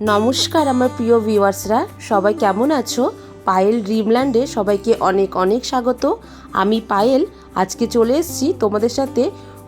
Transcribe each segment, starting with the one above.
নমস্কার, আমার প্রিয় ভিউয়ার্সরা। সবাই কেমন আছো? পায়েল ড্রিমল্যান্ডে সবাইকে অনেক অনেক স্বাগত। আমি পায়েল, আজকে চলে এসেছি তোমাদের সাথে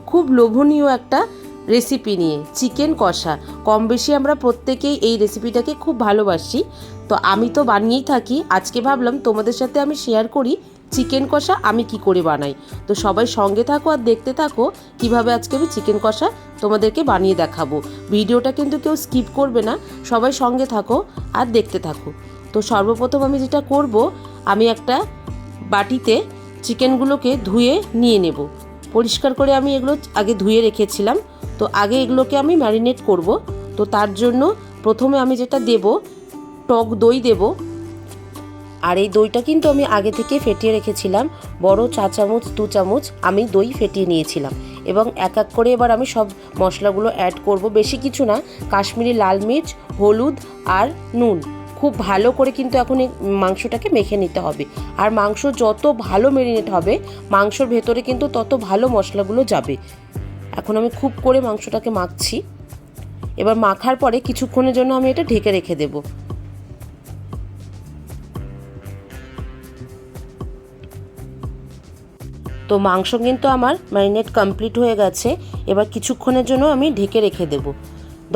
খুব লোভনীয় একটা রেসিপি নিয়ে চিকেন কষা। কম বেশি আমরা প্রত্যেকেই এই রেসিপিটাকে খুব ভালোবাসি। তো আমি তো বানিয়েই থাকি, আজকে ভাবলাম তোমাদের সাথে আমি শেয়ার করি চিকেন কষা আমি কি করে বানাই? তো সবাই সঙ্গে থাকো আর দেখতে থাকো কীভাবে আজকে আমি চিকেন কষা তোমাদেরকে বানিয়ে দেখাবো। ভিডিওটা কিন্তু কেউ স্কিপ করবে না, সবাই সঙ্গে থাকো আর দেখতে থাকো। তো সর্বপ্রথম আমি যেটা করব, আমি একটা বাটিতে চিকেনগুলোকে ধুয়ে নিয়ে নেব। পরিষ্কার করে আমি এগুলো আগে ধুয়ে রেখেছিলাম। তো আগে এগুলোকে আমি ম্যারিনেট করব। তো তার জন্য প্রথমে আমি যেটা দেব, টক দই দেবো। আর এই দইটা কিন্তু আমি আগে থেকে ফেটিয়ে রেখেছিলাম। বড় চা চামচ, দু চামচ আমি দই ফেটিয়ে নিয়েছিলাম। এবং এক এক করে এবার আমি সব মশলাগুলো অ্যাড করব। বেশি কিছু না, কাশ্মীরি লাল মির্চ, হলুদ আর নুন। খুব ভালো করে কিন্তু এখন এই মাংসটাকে মেখে নিতে হবে। আর মাংস যত ভালো মেরিনেট হবে, মাংসর ভেতরে কিন্তু তত ভালো মশলাগুলো যাবে। এখন আমি খুব করে মাংসটাকে মাখছি। এবার মাখার পরে কিছুক্ষণের জন্য আমি এটা ঢেকে রেখে দেবো। তো মাংস কিন্তু আমার ম্যারিনেট কমপ্লিট হয়ে গেছে। এবার কিছুক্ষণের জন্য আমি ঢেকে রেখে দেব।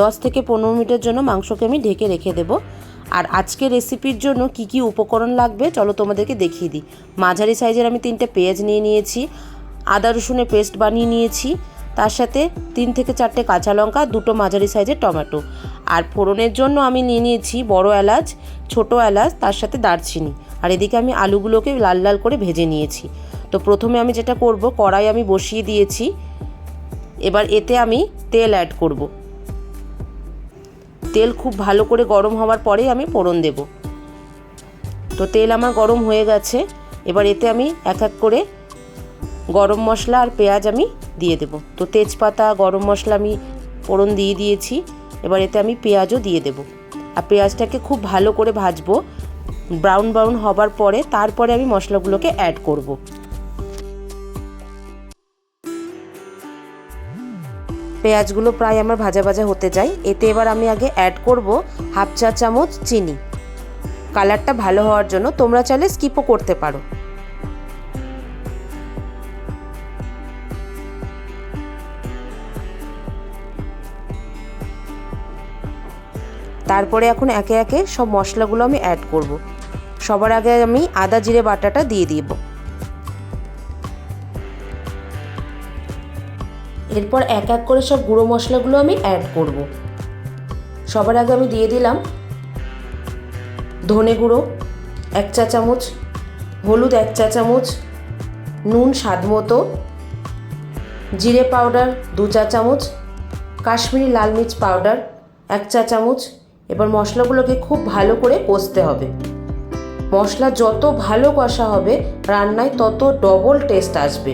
দশ থেকে পনেরো মিনিটের জন্য মাংসকে আমি ঢেকে রেখে দেব। আর আজকে রেসিপির জন্য কি কি উপকরণ লাগবে, চলো তোমাদেরকে দেখিয়ে দিই। মাঝারি সাইজের আমি তিনটে পেঁয়াজ নিয়ে নিয়েছি, আদা রসুনের পেস্ট বানিয়ে নিয়েছি, তার সাথে তিন থেকে চারটে কাঁচা লঙ্কা, দুটো মাঝারি সাইজের টমেটো। আর ফোড়নের জন্য আমি নিয়ে নিয়েছি বড় এলাচ, ছোট এলাচ, তার সাথে দারচিনি। আর এদিকে আমি আলুগুলোকে লাল লাল করে ভেজে নিয়েছি। তো প্রথমে আমি যেটা করব, কড়াই আমি বসিয়ে দিয়েছি। এবার এতে আমি তেল অ্যাড করব। তেল খুব ভালো করে গরম হওয়ার পরেই আমি ফোড়ন দেব। তো তেল আমার গরম হয়ে গেছে। এবার এতে আমি এক এক করে গরম মশলা আর পেঁয়াজ আমি দিয়ে দেব। তো তেজপাতা, গরম মশলা আমি ফোড়ন দিয়ে দিয়েছি। এবার এতে আমি পেঁয়াজও দিয়ে দেব। আর পেঁয়াজটাকে খুব ভালো করে ভাজবো। ব্রাউন ব্রাউন হবার পরে তারপরে আমি মশলাগুলোকে অ্যাড করব। পেঁয়াজগুলো প্রায় আমার ভাজা ভাজা হতে যায়। এতে এবার আমি আগে অ্যাড করব হাফ চা চামচ চিনি। কালারটা ভালো হওয়ার জন্য তোমরা চাইলে স্কিপও করতে পারো। তারপরে এখন একে একে সব মশলাগুলো আমি অ্যাড করব। সবার আগে আমি আদা, জিরে, বাটাটা দিয়ে দিব। এরপর এক এক করে সব গুঁড়ো মশলাগুলো আমি অ্যাড করব। সবার আগে আমি দিয়ে দিলাম ধনে গুঁড়ো, এক চা চামচ, হলুদ এক চা চামচ, নুন স্বাদ মতো, জিরে পাউডার দু চা চামচ, কাশ্মীরি লাল মির্চ পাউডার এক চা চামচ। এবার মশলাগুলোকে খুব ভালো করে কষতে হবে। মশলা যত ভালো কষা হবে, রান্নায় তত ডবল টেস্ট আসবে।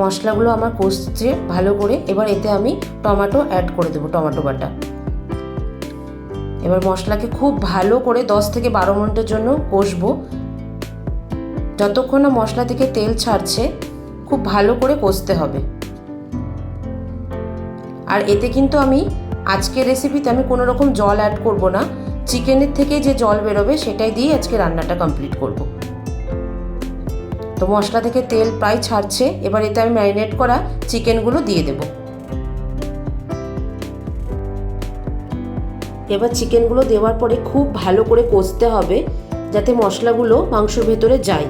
মশলাগুলো আমার কষছে ভালো করে, এবার এতে আমি টমেটো অ্যাড করে দেবো, টমেটো বাটা। এবার মশলাকে খুব ভালো করে দশ থেকে বারো মিনিটের জন্য কষবো। যতক্ষণ না মশলা থেকে তেল ছাড়ছে, খুব ভালো করে কষতে হবে। আর এতে কিন্তু আমি আজকের রেসিপিতে আমি কোনো রকম জল অ্যাড করব না। চিকেনের থেকে যে জল বেরোবে সেটাই দিয়ে আজকে রান্নাটা কমপ্লিট করব। তো মশলা থেকে তেল প্রায় ছাড়ছে। এবার এতে আমি ম্যারিনেট করা চিকেনগুলো দিয়ে দেব। এবার চিকেনগুলো দেওয়ার পরে খুব ভালো করে কষতে হবে, যাতে মশলাগুলো মাংসর ভেতরে যায়।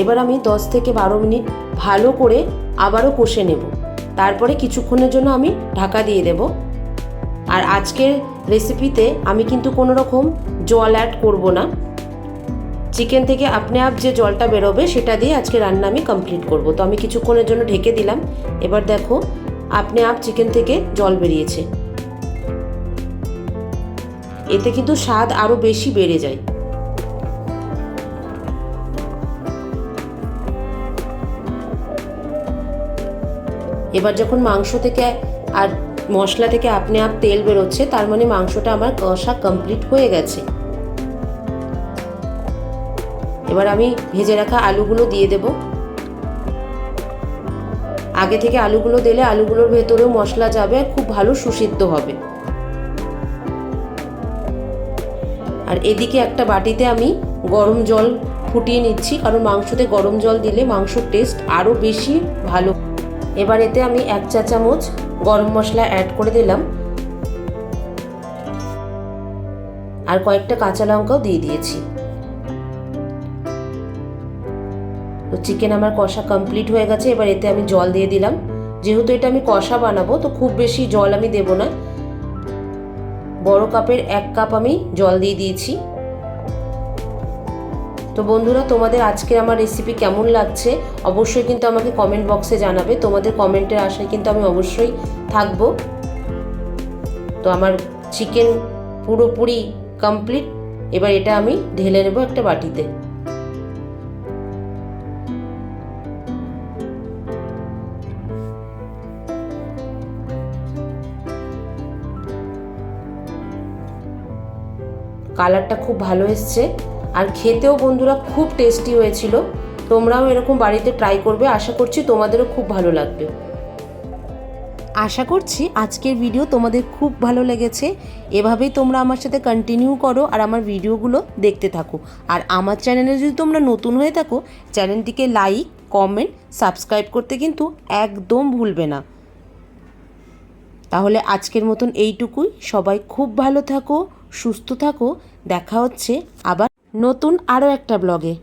এবার আমি 10 থেকে বারো মিনিট ভালো করে আবারও কষে নেব। তারপরে কিছুক্ষণের জন্য আমি ঢাকা দিয়ে দেব। আর আজকের রেসিপিতে আমি কিন্তু কোনো রকম জল অ্যাড করব না। চিকেন থেকে আপনি আপ যে জলটা বেরোবে, সেটা দিয়ে আজকে রান্না আমি কমপ্লিট করব। তো আমি কিছুক্ষণের জন্য ঢেকে দিলাম। এবার দেখো, আপনি আপ চিকেন থেকে জল বেরিয়েছে। এতে কিন্তু স্বাদ আরও বেশি বেড়ে যায়। এবার যখন মাংস থেকে আর মশলা থেকে আপনি আপ তেল বেরোচ্ছে, তার মানে মাংসটা আমার কষা কমপ্লিট হয়ে গেছে। এবার আমি ভেজে রাখা আলুগুলো দিয়ে দেব। আগে থেকে আলুগুলো দিলে আলুগুলোর ভেতরেও মশলা যাবে আর খুব ভালো সুসিদ্ধ হবে। আর এদিকে একটা বাটিতে আমি গরম জল ফুটিয়ে নিচ্ছি, কারণ মাংসতে গরম জল দিলে মাংসর টেস্ট আরও বেশি ভালো। এবার এতে আমি এক চা চামচ গরম মশলা অ্যাড করে দিলাম। আর কয়েকটা কাঁচা লঙ্কাও দিয়ে দিয়েছি। তো চিকেন আমার কষা কমপ্লিট হয়ে গেছে, এবার এতে আমি জল দিয়ে দিলাম। যেহেতু এটা আমি কষা বানাবো, তো খুব বেশি জল আমি দেব না। বড় কাপের এক কাপ আমি জল দিয়ে দিয়েছি। তো বন্ধুরা, তোমাদের আজকে আমার রেসিপি কেমন লাগছে অবশ্যই কিন্তু আমাকে কমেন্ট বক্সে জানাবে। তোমাদের কমেন্টের আশায় কিন্তু আমি অবশ্যই থাকব। তো আমার চিকেন পুরোপুরি কমপ্লিট এবার এটা আমি ঢেলে নেব একটা বাটিতে। কালারটা খুব ভালো এসছে। আর খেতেও বন্ধুরা খুব টেস্টি হয়েছিল। তোমরাও এরকম বাড়িতে ট্রাই করবে, আশা করছি তোমাদেরও খুব ভালো লাগবে। আশা করছি আজকের ভিডিও তোমাদের খুব ভালো লেগেছে। এভাবেই তোমরা আমার সাথে কন্টিনিউ করো আর আমার ভিডিওগুলো দেখতে থাকো। আর আমার চ্যানেলে যদি তোমরা নতুন হয়ে থাকো চ্যানেলটিকে লাইক কমেন্ট সাবস্ক্রাইব করতে কিন্তু একদম ভুলবে না। তাহলে আজকের মতন এইটুকুই। সবাই খুব ভালো থাকো, সুস্থ থাকো। দেখা হচ্ছে আবার। নতুন আরও একটা ব্লগে।